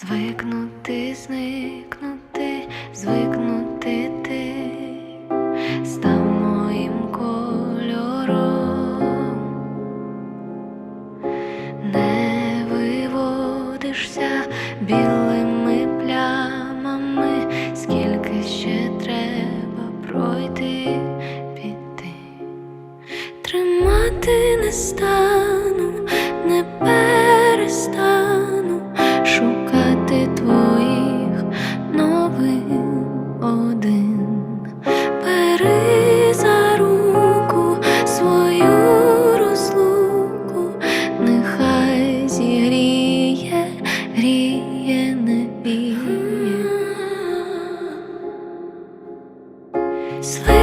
Звикнути, зникнути, звикнути ти. Став моїм кольором, не виводишся білими плямами, скільки ще треба пройти піти, тримати не перестану. Sleep